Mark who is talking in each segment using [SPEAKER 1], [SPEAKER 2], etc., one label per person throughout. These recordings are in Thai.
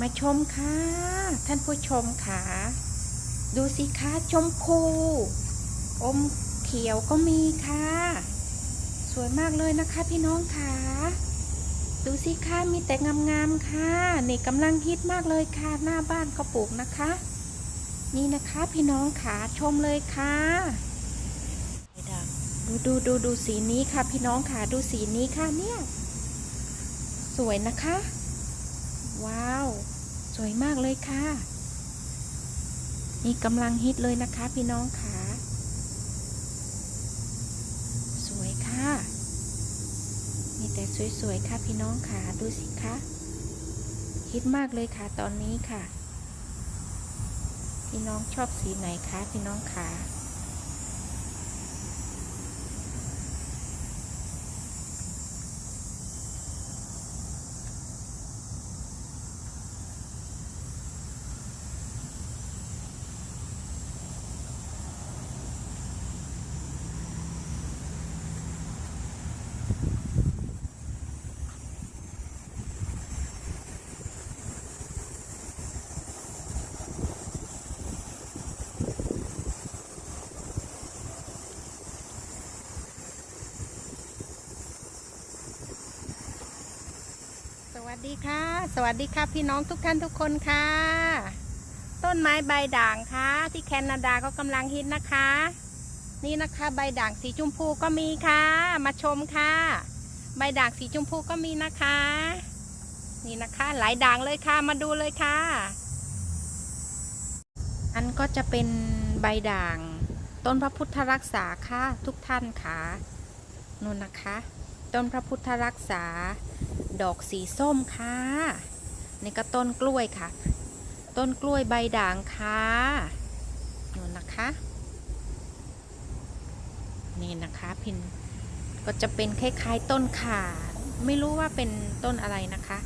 [SPEAKER 1] มาชมค่ะ ท่านผู้ชมค่ะ ดูสิคะชมพู อมเขียวก็มีค่ะ สวยมากเลยนะคะพี่น้องค่ะ ดูสิคะมีแต่งามๆค่ะนี่กำลังฮิตมากเลยค่ะ หน้าบ้านก็ปลูกนะคะ นี่นะคะพี่น้องค่ะชมเลยค่ะดูดูดูดูสีนี้ค่ะ พี่น้องค่ะ ดูสีนี้ค่ะเนี่ย สวยนะคะ ว้าว สวยมากเลยค่ะ นี่กำลังฮิตเลยนะคะพี่น้องค่ะ สวยค่ะ มีแต่สวยๆค่ะพี่น้องค่ะ ดูสิคะฮิตมากเลยค่ะตอนนี้ค่ะ พี่น้องชอบสีไหนคะพี่น้องค่ะ วัสดีค่ะ สวัสดีค่ะพี่น้องทุกท่านทุกคนค่ะ ต้นไม้ใบด่างค่ะ ที่แคนาดาก็กำลังฮิตนะคะ นี่นะคะใบด่างสีชมพูก็มีค่ะ มาชมค่ะ ใบด่างสีชมพูก็มีนะคะ นี่นะคะหลายด่างเลยค่ะมาดูเลยค่ะ อันก็จะเป็นใบด่าง ต้นพระพุทธรักษาค่ะทุกท่านค่ะนู่นนะคะ ต้นพระพุทธรักษา ดอกสีส้มค่ะนี่ก็ต้นกล้วยค่ะ ต้นกล้วยใบด่างค่ะนู่นนะคะ นี่นะคะพินก็จะเป็นคล้ายๆต้นข่า ไม่รู้ว่าเป็นต้นอะไรนะคะ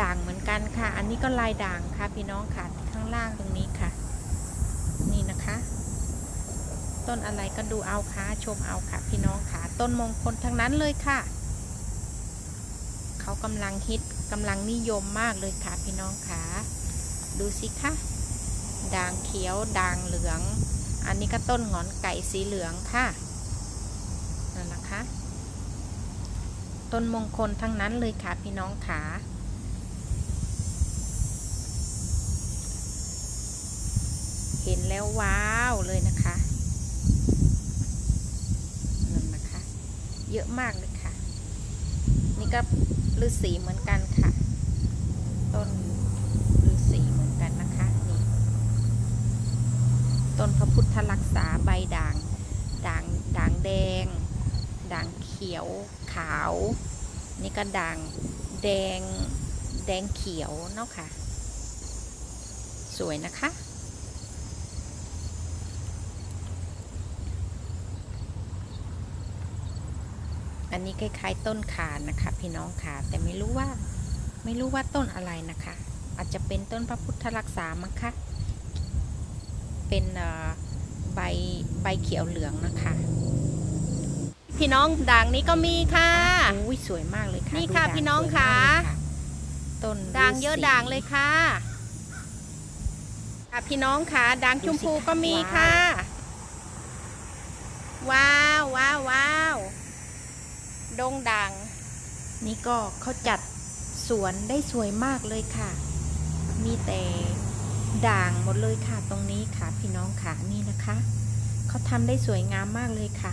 [SPEAKER 1] ด่างเหมือนกันค่ะ อันนี้ก็ลายด่างค่ะพี่น้องค่ะข้างล่างตรงนี้ค่ะ นี่นะคะ ต้นอะไรก็ดูเอาค่ะชมเอาค่ะ พี่น้องค่ะ ต้นมงคลทั้งนั้นเลยค่ะ เขากำลังฮิตกำลังนิยมมากเลยค่ะ พี่น้องค่ะ ดูสิคะด่างเขียวด่างเหลือง อันนี้ก็ต้นหงอนไก่สีเหลืองค่ะนั่นนะคะ ต้นมงคลทั้งนั้นเลยค่ะพี่น้องค่ะเห็นแล้วว้าวเลยนะคะนั่นนะคะ เยอะมากเลยค่ะ นี่ก็ฤาษีเหมือนกันค่ะ ต้นฤาษีเหมือนกันนะคะนี่ต้นพระพุทธรักษาใบด่าง ด่างด่างแดง ด่างเขียวขาว นี่ก็ด่างแดงแดงเขียวเนาะค่ะ สวยนะคะ อันนี้คล้ายๆต้นขานะคะ พี่น้องค่ะแต่ไม่รู้ว่าไม่รู้ว่าต้นอะไรนะคะ อาจจะเป็นต้นพระพุทธรักษามั้งคะเป็นใบใบเขียวเหลืองนะคะ พี่น้องด่างนี้ก็มีค่ะ
[SPEAKER 2] อุ้ยสวยมากเลยค่ะ
[SPEAKER 1] นี่
[SPEAKER 2] ดู
[SPEAKER 1] ค่ะ
[SPEAKER 2] ด่าง
[SPEAKER 1] พี่น้อง
[SPEAKER 2] สวย
[SPEAKER 1] ค่ะ
[SPEAKER 2] มากเลยค่ะต้น
[SPEAKER 1] ด่างเยอะ
[SPEAKER 2] ฤษี
[SPEAKER 1] ด่างเลยค่ะค่ะ พี่น้องค่ะด่างชมพู
[SPEAKER 2] ดูสิคะ
[SPEAKER 1] ก็มี
[SPEAKER 2] ว้าว
[SPEAKER 1] ค่ะ ว้าวว้าวว้าวดงด่าง
[SPEAKER 2] นี่ก็เขาจัดสวนได้สวยมากเลยค่ะ มีแต่ด่างหมดเลยค่ะตรงนี้ค่ะ พี่น้องค่ะนี่นะคะ เขาทำได้สวยงามมากเลยค่ะ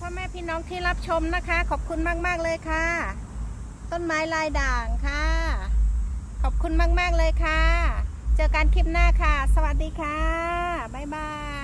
[SPEAKER 2] พ่อแม่พี่น้องที่รับชมนะคะ ขอบคุณมาก ๆ เลยค่ะ ต้นไม้ลายด่างค่ะ ขอบคุณมาก ๆ เลยค่ะ เจอกันคลิปหน้าค่ะ สวัสดีค่ะ บ๊ายบาย